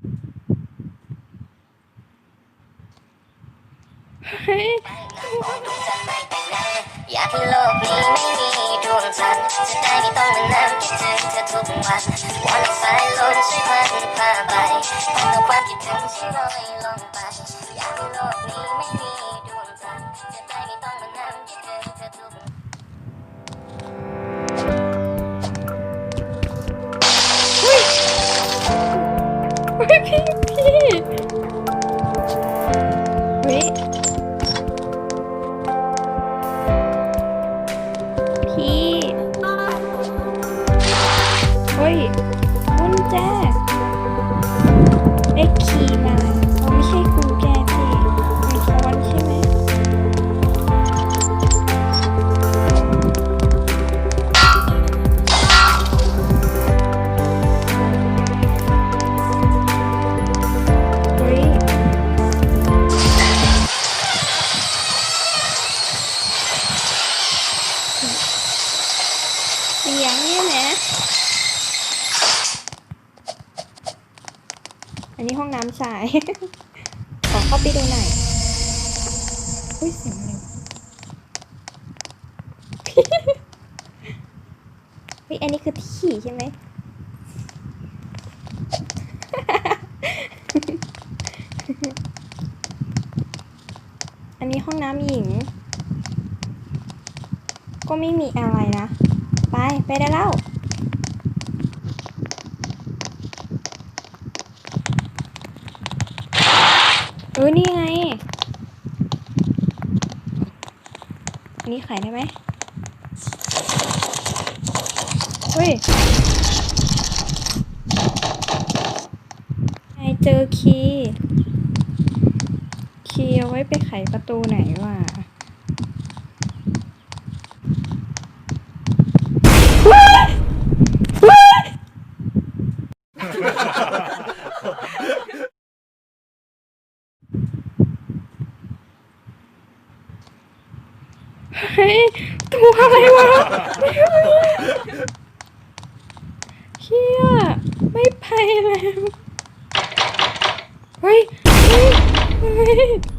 อยากให้โลกนี้ไม่มีดวงจันทร์จะได้ไม่ต้องมานั่งคิดถึงเธอทุกวันวันสายลมช่วยพัดพาไปพันเอความคิดถึงที่ลอย เสียงเนี่ยนะ อันนี้ห้องน้ำชาย ขอเข้าไปดูหน่อยอุ้ยเสียงอะไรวะเฮ้ยอันนี้คือที่ใช่ไหมอันนี้ห้องน้ำหญิง ก็ไม่มีอะไรนะ ไป ไปได้แล้วเออนี่ไงนนี้ขายได้ไหมเฮ้ยไอเจอคีย์ คีย์เอาไว้ไปไขประตูไหนวะ เฮ้ยตัวอะไรวะเฮียไม่ไปแล้ว เฮ้ย เฮ้ย เฮ้ย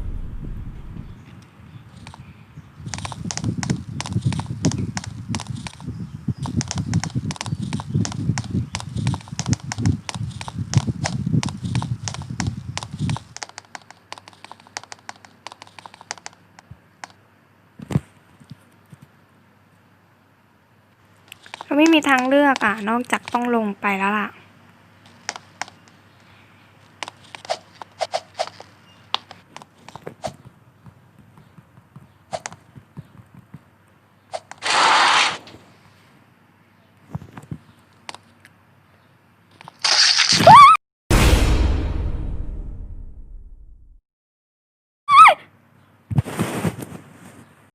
เราไม่มีทางเลือกอะ นอกจากต้องลงไปแล้วล่ะ